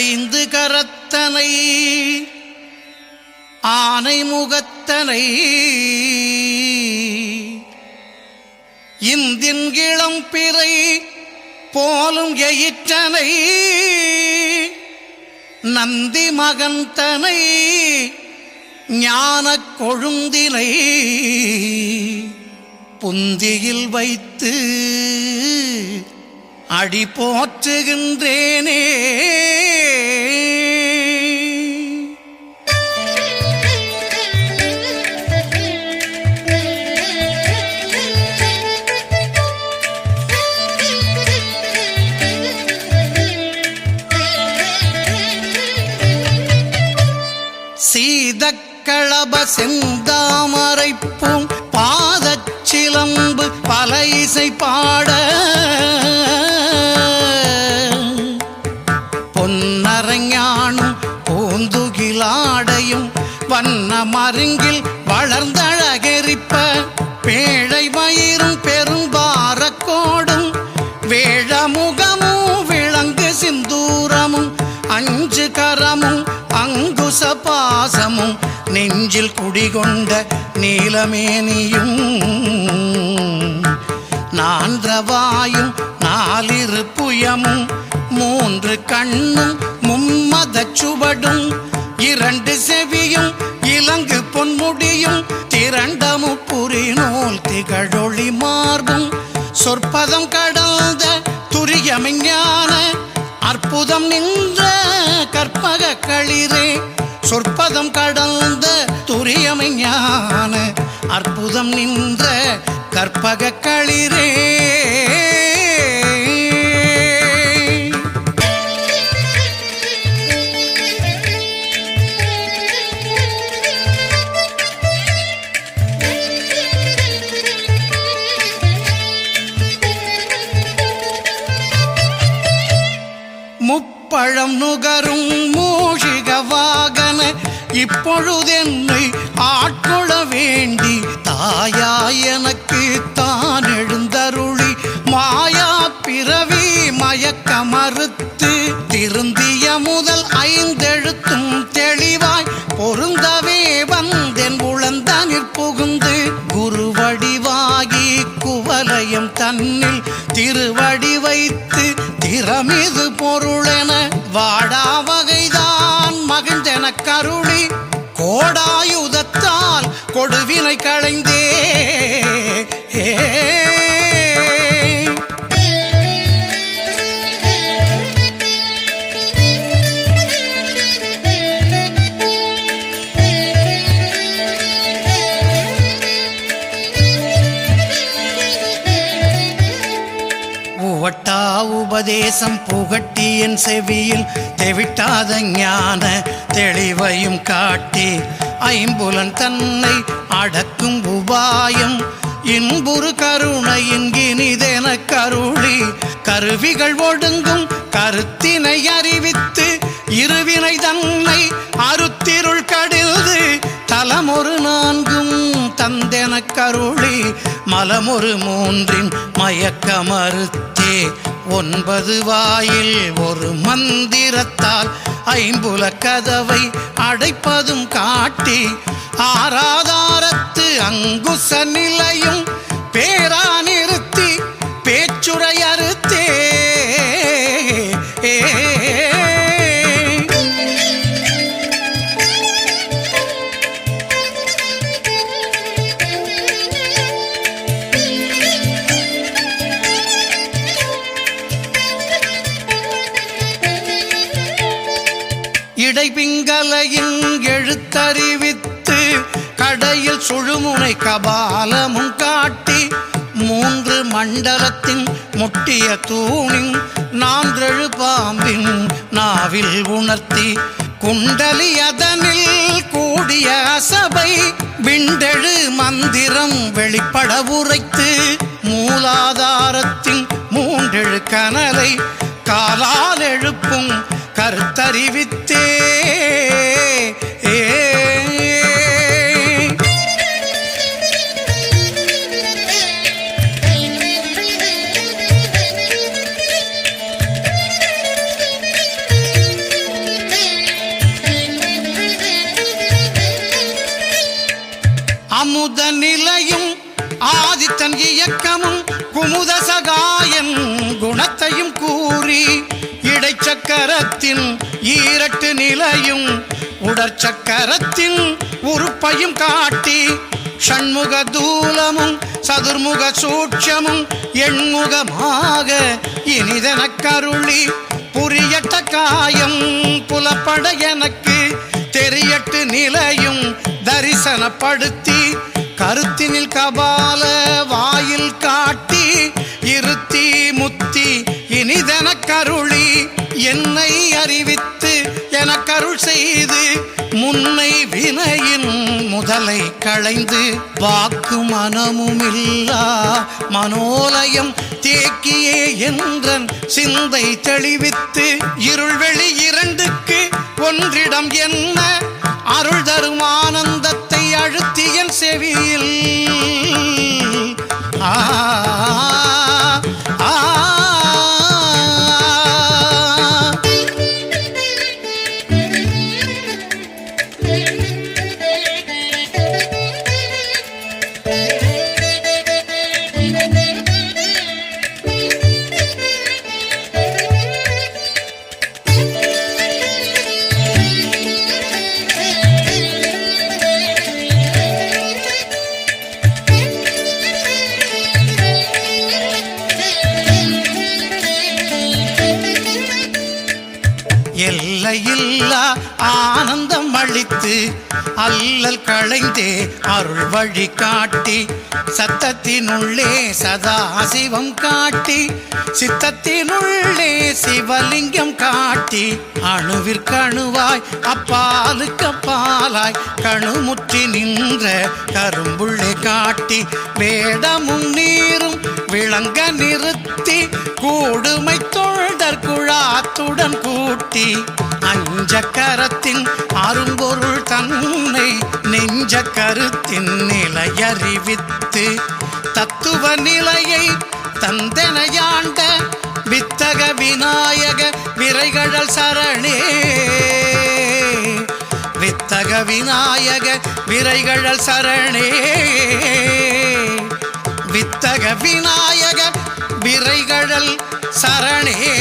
ஐந்து கரத்தனை ஆனை முகத்தனை. இந்தின் இளம் பிறை போலும் எயிற்றனை நந்தி மகந்தனை ஞான கொழுந்தினை புந்தியில் வைத்து அடி போற்றுகின்றேனே. இசை பாட. பொன்னரஞானும் பூந்துகிலாடையும் வண்ண மருங்கில் வளர்ந்தழகெரிப்ப பேழை மயிரும் பெரும்பாரக்கோடும் வேழமுகமும் விளங்கு சிந்தூரமும் அஞ்சு கரமும் அங்குச பாசமும் நெஞ்சில் குடிகொண்ட நீலமேனியும். நான்றவாயும் நாலிரு புயமும் மூன்று கண்ணும் மும்மத சுவடும். இரண்டு செவியும் இலங்கு பொன்முடியும் திரண்டமு புரிநூல் திகழொளி மார்பும். சொற்பதம் கடந்த துரியமிஞான அற்புதம் நின்ற கற்பக களிரே. சொற்பதம் கடந்த துரியமிஞான அற்புதம் நின்ற கற்பக களிரே. முப்பழம் நுகரும் மூஷிக வாகன இப்பொழுதென்னை ஆட்கொள்ள வேண்டி தாயா எனக்கு மயக்க மறுத்து திருந்திய முதல் ஐந்தெழுத்தும் தெளிவாய் பொருந்தவே வந்தென். உளந்தனிற் புகுந்து குருவடிவாகி குவலயம் தன்னில் திருவடி வைத்து திறமிது பொருளென வாடா வகைதான் மகிழ்ந்தென கருளி கோடாயுதத்தால் கொடுவினை களைந்தே. ஏ உபதேசம் புகட்டி என் செவியில் தெவிட்டாத ஞான தெளிவையும் காட்டி ஐம்புலன் தன்னை அடக்கும் உபாயம். இன்புறு கருணை இங்கினிதென கருளி கருவிகள் ஒடுங்கும் கருத்தினை அறிவித்து இருவினை தன்னை அருத்திருள் கடில்து தலமொரு நான்கும் தந்தென கருளி மலமொரு மூன்றின் மயக்கமறுத்தே ஒன்பது வாயில் ஒரு மந்திரத்தால் ஐம்புல கதவை அடைப்பதும் காட்டி ஆராதாரத்து அங்குச நிலையும் பேராணி பிங்கலையின் எழுத்தறிவித்து கடையில் சுழுமுனை கபாலமும் காட்டி மூன்று மண்டலத்தின் முட்டிய தூணின் நான்றெழு பாம்பின் நாவில் உணர்த்தி குண்டலி அதனில் கூடிய அசபை விண்டெழு மந்திரம் வெளிப்பட உரைத்து மூலாதாரத்தின் மூன்றெழு கனலை காலால் எழுப்பும் கருத்தறிவித்தே. அமுத நிலையும் ஆதித்தன் இயக்கமும் குமுத சகாயன் குணத்தையும் கூறி இடைச்சக்கரத்தின் ஈரட்டு நிலையும் உடற்சக்கரத்தின் உறுப்பையும் காட்டி ஷண்முக தூலமும் சதுர்முக சூட்சமும் எண்முகமாக இனிதன கருளி புரியட்ட காயம் புலப்பட எனக்கு தெரியட்டு நிலையும் தரிசனப்படுத்தி கருத்தினில் கபால வாயில் காட்டி இருத்தி முத்தி இனிதன கருளி என்னை அறிவித்து எனக்கருள் செய்து முன்னை வினையின் முதலை களைந்து வாக்கு மனமுமில்லா மனோலயம் தேக்கியே என்றன் சிந்தை தெளிவித்து இருள்வெளி இரண்டுக்கு ஒன்றிடம் என்ன அருள் தருமா? அல்லல் களைந்தே அருள் வழி காட்டி சத்தத்தினுள்ளே சதா சிவம் காட்டி சித்தத்தினுள்ளே சிவலிங்கம் காட்டி அணுவிற்கணுவாய் அப்பாலுக்கு அப்பாலாய் கணுமுற்றி நின்ற கரும்புள்ளே காட்டி வேடமும் நீர் விளங்க நிறுத்தி கூடுமை தொண்டர் குழாத்துடன் கூட்டி அஞ்சக்கரத்தின் அரும்பொருள் தன்னை நெஞ்ச கருத்தின் நிலையறிவித்து தத்துவ நிலையை தந்தனையாண்ட வித்தக விநாயக விரைகழல் சரணே வித்தக விநாயக விரைகழல் சரணே விநாயக விரைகழல் சரணே.